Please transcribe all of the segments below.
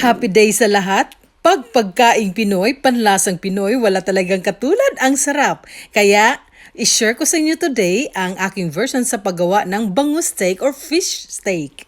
Happy day sa lahat! Pag pagkaing Pinoy, panlasang Pinoy, wala talagang katulad ang sarap. Kaya, i-share ko sa inyo today ang aking version sa paggawa ng bangus steak or fish steak.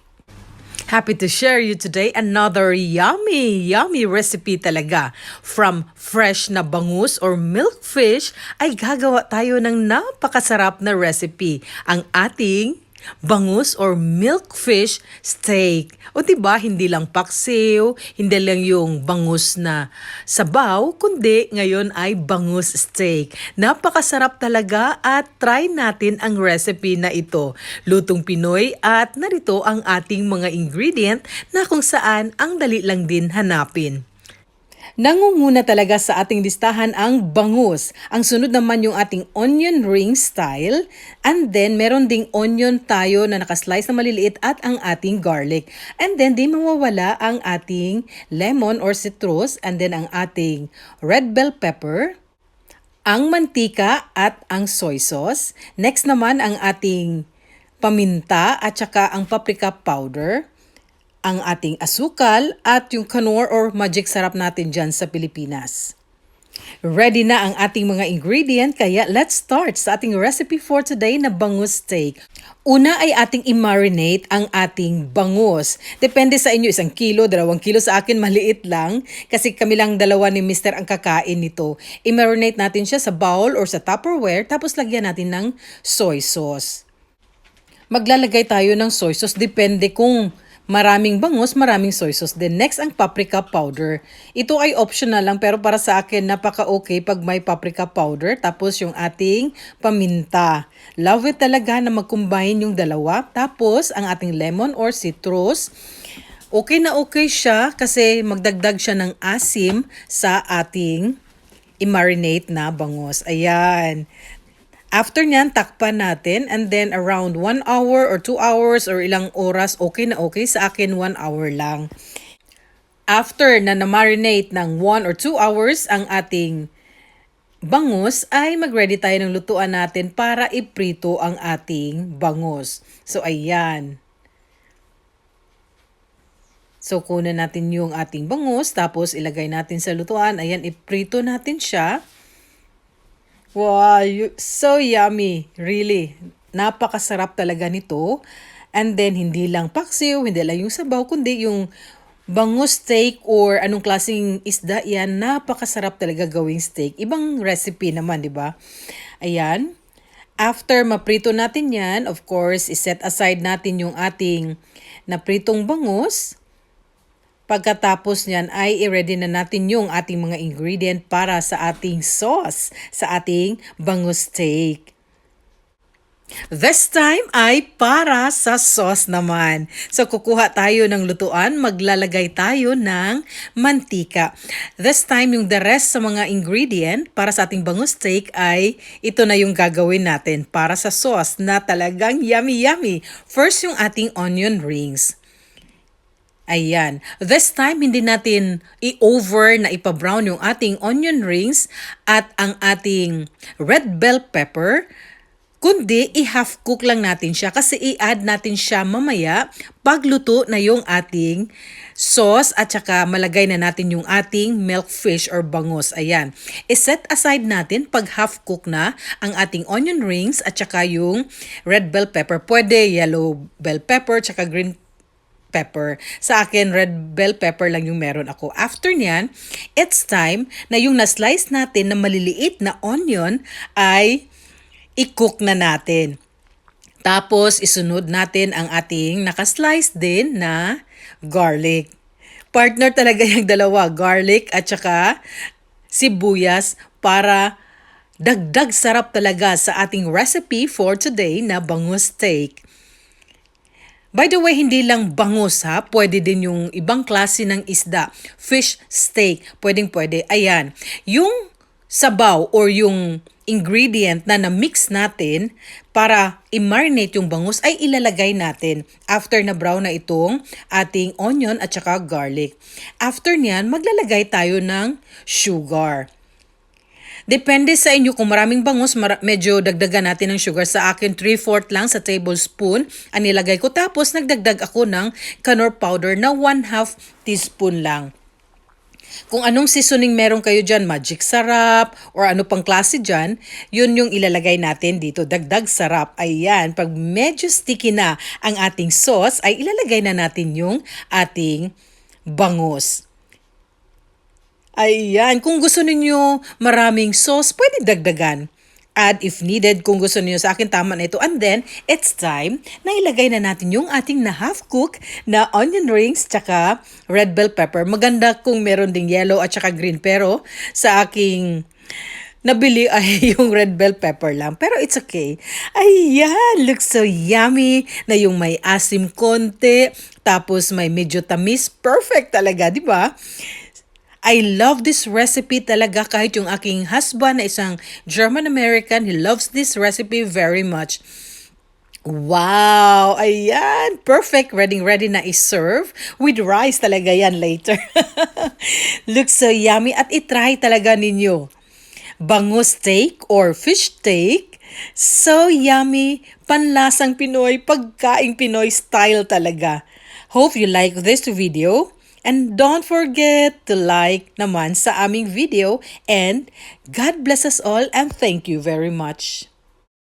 Happy to share you today another yummy, yummy recipe talaga. From fresh na bangus or milk fish ay gagawa tayo ng napakasarap na recipe. Ang ating bangus or milk fish steak. O diba, hindi lang paksiw, hindi lang yung bangus na sabaw, kundi ngayon ay bangus steak. Napakasarap talaga at try natin ang recipe na ito. Lutong Pinoy at narito ang ating mga ingredient na kung saan ang dali lang din hanapin. Nangunguna talaga sa ating listahan ang bangus. Ang sunod naman yung ating onion ring style. And then, meron ding onion tayo na nakaslice na maliliit at ang ating garlic. And then, di mawawala ang ating lemon or citrus. And then, ang ating red bell pepper ang mantika at ang soy sauce. Next naman ang ating paminta at saka ang paprika powder ang ating asukal at yung kanor or magic sarap natin dyan sa Pilipinas. Ready na ang ating mga ingredient kaya let's start sa ating recipe for today na bangus steak. Una ay ating i-marinate ang ating bangus. Depende sa inyo, isang kilo, dalawang kilo sa akin, maliit lang. Kasi kami lang dalawa ni Mr. ang kakain nito. I-marinate natin siya sa bowl or sa Tupperware tapos lagyan natin ng soy sauce. Maglalagay tayo ng soy sauce depende kung Maraming bangus, maraming soy sauce. Then next ang paprika powder. Ito ay optional lang pero para sa akin napaka-okay pag may paprika powder. Tapos yung ating paminta. Love it talaga na mag-combine yung dalawa. Tapos ang ating lemon or citrus. Okay na okay siya kasi magdagdag siya ng asim sa ating i-marinate na bangus. Ayan. After nyan, takpan natin and then around 1 hour or 2 hours or ilang oras, okay na okay. Sa akin, 1 hour lang. After na na-marinate ng 1 or 2 hours ang ating bangus, ay mag-ready tayo ng lutuan natin para iprito ang ating bangus. So, ayan. So, kunan natin yung ating bangus, tapos ilagay natin sa lutuan. Ayan, iprito natin siya. Wow, so yummy. Really. Napakasarap talaga nito. And then, hindi lang paksiw, hindi lang yung sabaw, kundi yung bangus steak or anong klaseng isda yan, napakasarap talaga gawing steak. Ibang recipe naman, di ba? Ayan. After maprito natin yan, of course, iset aside natin yung ating napritong bangus. Pagkatapos niyan ay i-ready na natin yung ating mga ingredient para sa ating sauce, sa ating bangus steak. This time ay para sa sauce naman. So kukuha tayo ng lutuan, maglalagay tayo ng mantika. This time yung the rest sa mga ingredient para sa ating bangus steak ay ito na yung gagawin natin para sa sauce na talagang yummy yummy. First yung ating onion rings. Ayan. This time, hindi natin i-over na ipa-brown yung ating onion rings at ang ating red bell pepper, kundi i-half cook lang natin siya kasi i-add natin siya mamaya pagluto na yung ating sauce at saka malagay na natin yung ating milk fish or bangus. Ayan. I-set aside natin pag half cook na ang ating onion rings at saka yung red bell pepper. Pwede yellow bell pepper tsaka green pepper. Sa akin, red bell pepper lang yung meron ako. After niyan, it's time na yung na-slice natin na maliliit na onion ay i-cook na natin. Tapos, isunod natin ang ating nakaslice din na garlic. Partner talaga yung dalawa, garlic at saka sibuyas para dagdag sarap talaga sa ating recipe for today na bangus steak. By the way, hindi lang bangus ha, pwede din yung ibang klase ng isda. Fish steak, pwedeng pwede. Ayan, yung sabaw or yung ingredient na na-mix natin para i-marinate yung bangus ay ilalagay natin after na brown na itong ating onion at saka garlic. After niyan, maglalagay tayo ng sugar. Depende sa inyo kung maraming bangus, mara- medyo dagdagan natin ng sugar. Sa akin, 3-4 lang sa tablespoon ang nilagay ko. Tapos nagdagdag ako ng canor powder na 1 half teaspoon lang. Kung anong seasoning meron kayo dyan, magic sarap, or ano pang klase dyan, yun yung ilalagay natin dito. Dagdag sarap. Ayan, pag medyo sticky na ang ating sauce, ay ilalagay na natin yung ating bangus. Ayan, kung gusto ninyo maraming sauce, pwede dagdagan. Add if needed kung gusto niyo sa akin tama na ito. And then, it's time na ilagay na natin yung ating na half cook na onion rings tsaka red bell pepper. Maganda kung meron ding yellow at tsaka green. Pero sa aking nabili ay yung red bell pepper lang. Pero it's okay. Ayan, looks so yummy na yung may asim konti. Tapos may medyo tamis. Perfect talaga, di ba? I love this recipe talaga kahit yung aking husband na isang German-American, he loves this recipe very much. Wow! Ayan! Perfect! Ready, ready na i-serve. With rice talaga yan later. Looks so yummy at itry talaga ninyo. Bangus steak or fish steak. So yummy! Panlasang Pinoy, pagkaing Pinoy style talaga. Hope you like this video. And don't forget to like naman sa aming video. And God bless us all and thank you very much.